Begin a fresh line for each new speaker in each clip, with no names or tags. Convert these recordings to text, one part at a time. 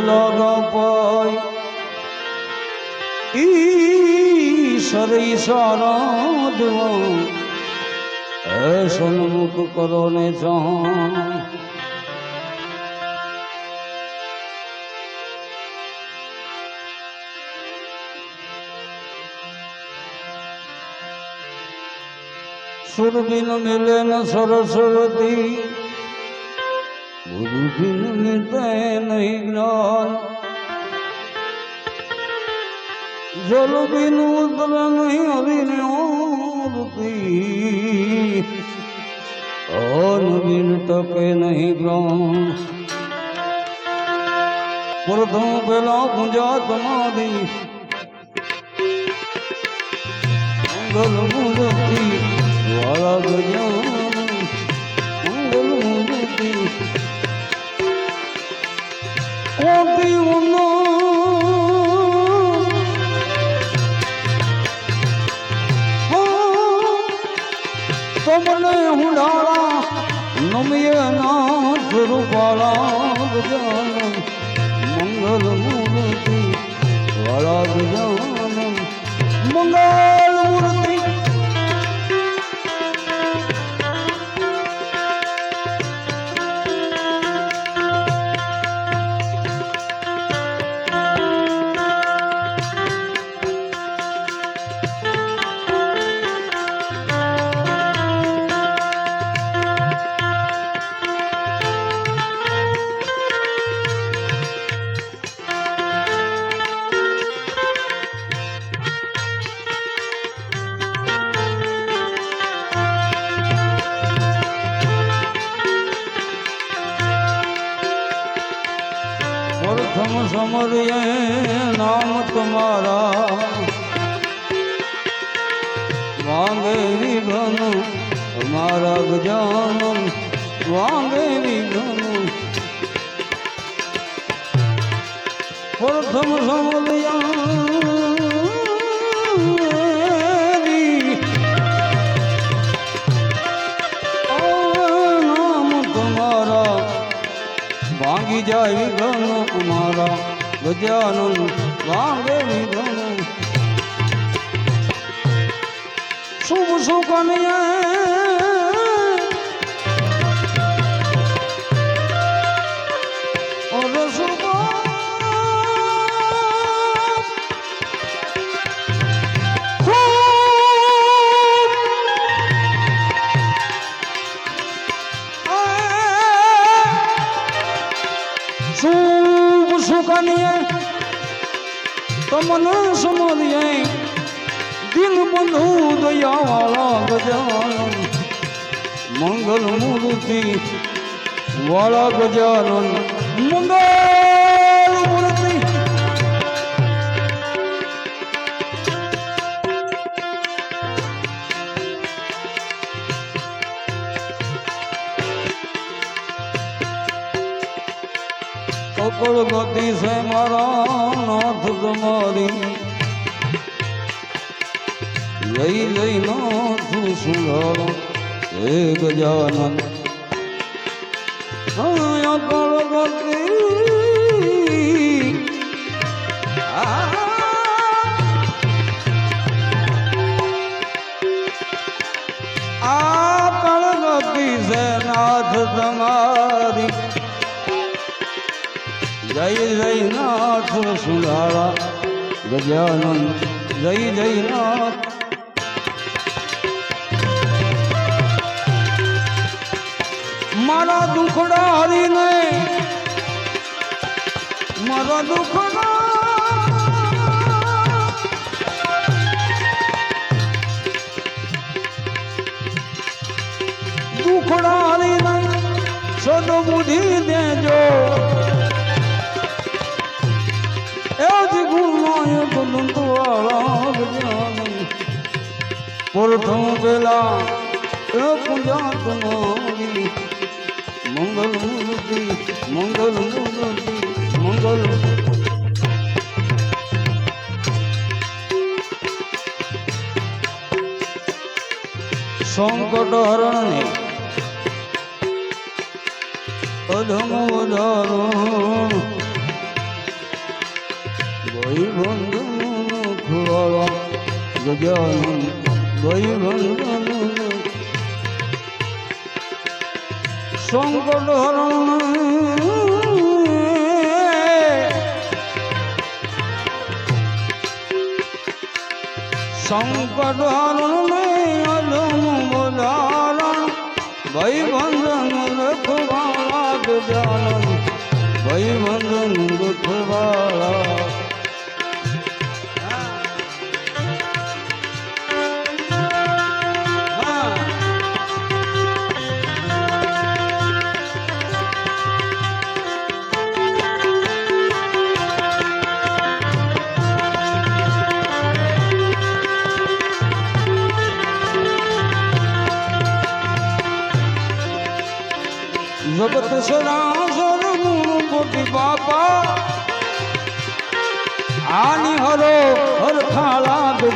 Floor পয় ঈশ্বর ঈশ্বর সন্মুখ করণে জন সুরবিন মিলেন সরস্বতী મિલે ન સરસ્વતી ગુરુ બિન મિલે નહીં જ્ઞાન જલ બિન ઉતર નહીં હરિની અન બિન ટકે નહીં ગ્રહણ પ્રથમ પેલા પૂજા તમારી તમને હુંડાળા નમીએ નાથ રૂપાળા ગજાનન મંગલ મૂર્તિ વાળા ગજાનન મંગલ મારા ગજાનન વાંગે વિઘન પ્રથમ સમર્ય નામ તમારા. ભાંગી જાય ગણ અમારા. ગજાનંદ ભાંગે ગણ શુભ સુકન્યા તમન સમરિયે દિન બંધુ દયાવાળા ગજાનન મંગલ મૂર્તિ વાળા ગજાનન અકળ ગતિ છે મારા નાથ તમારી. લઈ જય નાથ સુંદર હે ગજાનન હા અકળ ગતિ. આ નાથ તમારી. જય જય નાથ સુંદાળા ગજાનન જય જય નાથ મારા દુખડા હરીને, મારા દુખડા. દુખડા હરીને બુધી દેજો. પ્રથમ પેલા મંગલ મૂર્તિ મંગલ મૂર્તિ મંગલ સંકટ હરણને અધમ વધારો. ભાઈ બંધન સંકટ હરણ સંકટ હરણ બોલારણ ભાઈ બંધન રખવાળા ગજાનન ભાઈ બંધન રખવાળા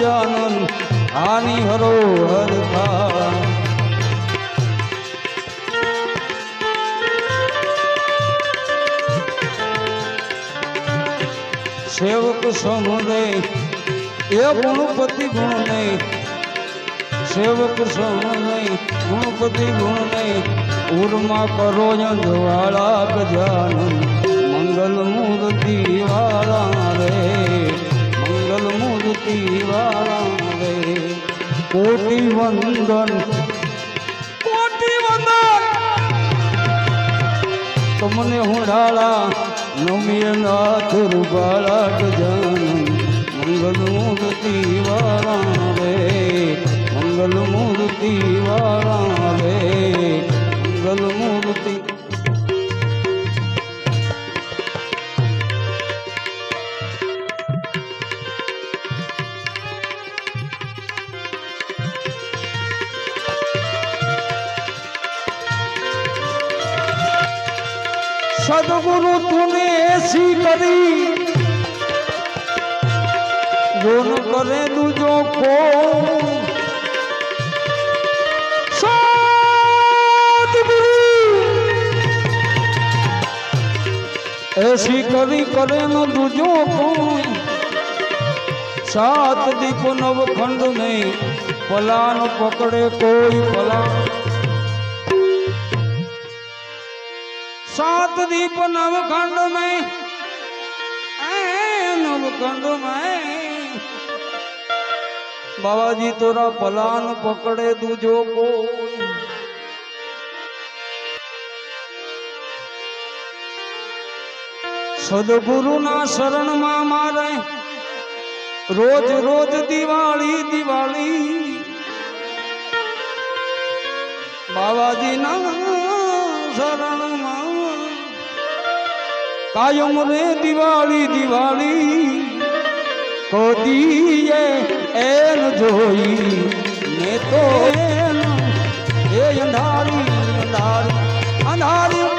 ગજાનન હાનિ હરો હર ખાળા સેવક સમુદય, એ ગુણપતિ ગુણ નહીં સેવક સમ નહીં ગુણપતિ ગુણ નહીં ઉર્મા કરો જવાળા ગજાનન મૂર્તિ વાળા રે કોટી વંદન. કોટી વંદન! તમને હું નમીએ નાથ રૂપાળા ગજાનન મંગલ મૂર્તિ વાળા રે મંગલ મૂર્તિ વાળા રે મંગલ મૂર્તિ એસી કરી કરે નો દુજો કોઈ સાત દીપ નવ ખંડ નહીં પલાનો પકડે કોઈ પલા સાત દીપ નવ ખંડ નહીં નવ ખંડ નહીં. બાબાજી તોરા પલાન પકડે દુજો કોઈ. સદગુરુના શરણમાં મારે રોજ રોજ દિવાળી દિવાળી. બાવાજીના શરણમાં કાયમ રે દિવાળી દિવાળી. કોદીએ એન જોઈ, મેં તો એન, એ અંધારી અંધારી અંધારી.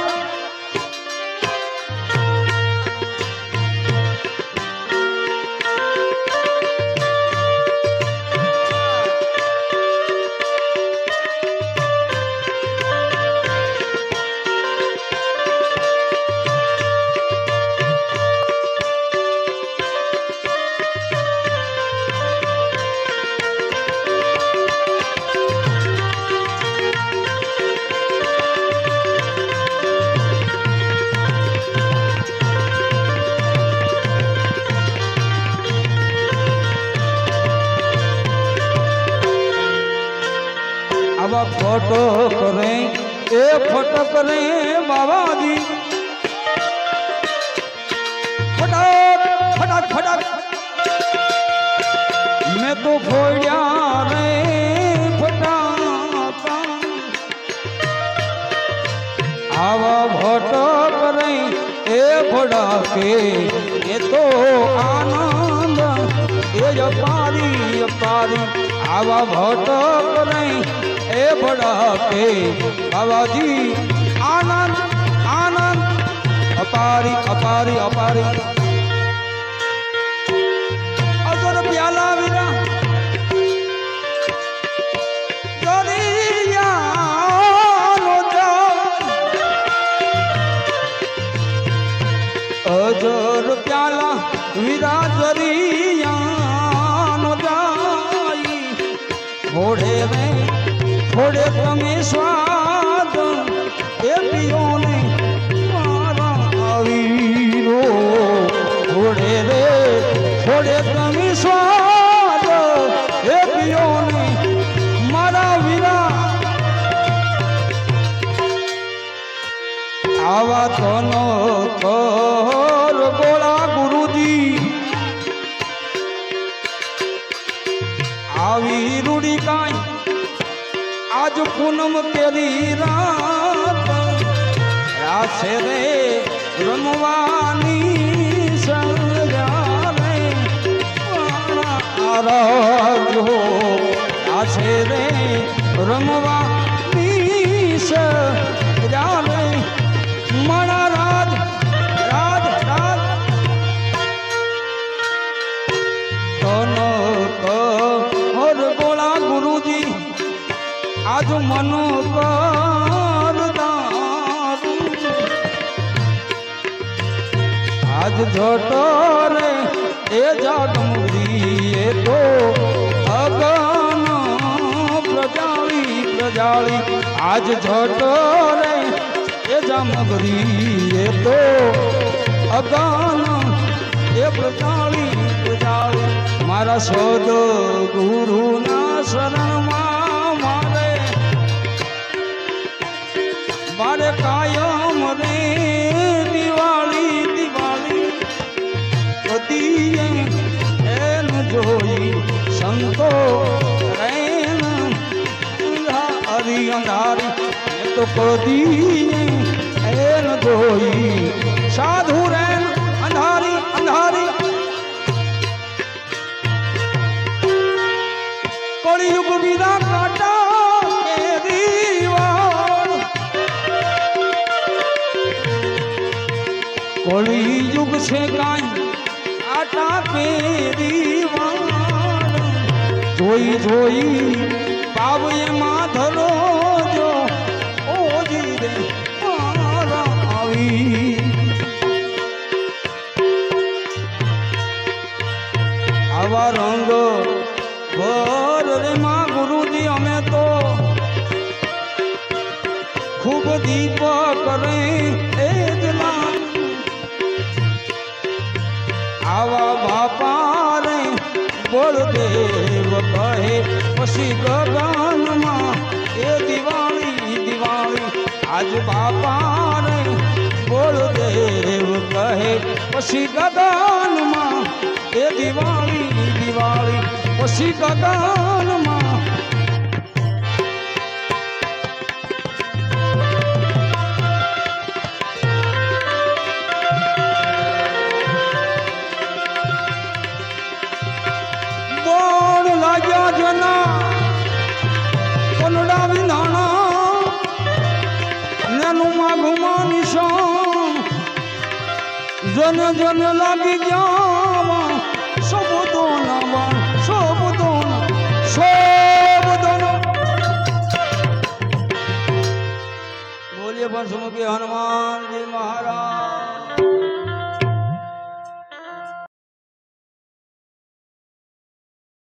આવા ફોટો કરે એ ફોટો કરે બાબાજી ફટાક ફટાક ફટાક. મેં તો ફોડ્યા એ ફડાકે એ તો આનંદ, એ પારી પારી. આવા ભટક નહીં, એ ભડાકે બાબાજી આનંદ આનંદ. અપારી અપારી અપારી. અગર પ્યાલા વિરાજરિયાનો જાય ઘોડે રે ઘોડે તમે સ્વાદ એ પીઓને મારા વીરો ઘોડે રે ઘોડે તમે સ્વાદ એ પીઓને મારા વીરા આવા તો નો આજ પૂનમ પેરી રાત રાસે રે રમવાની સજા રે આરાજો રાસે રે રમવાની સજા મનો આજ જોટો રે એ જાગમુરી એ તો અગન પ્રજાળી પ્રજાળી આજ જોટો રે એ જામગરી એ તો અગન એ પ્રજાળી પ્રજાળી મારા સદ ગુરુના શરણમાં મારે કાયમ રે દિવાળી દિવાળી. કદીએ એન જોઈ સંતો રેન હરી અંધારી. તો કદીએ એન જોઈ સાધુ રેન અંધારી અંધારી. કળિયુગ વિના કાટા કળિયુગ છે કાંઈ આટા વાળ જોઈ જોઈ, પાવ એમાં ધરો જો, ઓજી રે મારા આવી. આવા રંગ ભર રે માં ગુરુજી, અમે તો ખૂબ દીપક રે એ જ નામ આવા બાપા રે બળદેવ કહે. પછી ગગનમાં એ દિવાળી દિવાળી આજ બાપા રે બળદેવ કહે. પછી ગગનમાં એ દિવાળી દિવાળી, પછી ગગનમાં જન જન લાગી ગયા શબ્દો ના શબ્દો શબ્દો બોલીએ પણ સુમુખી હનુમાન?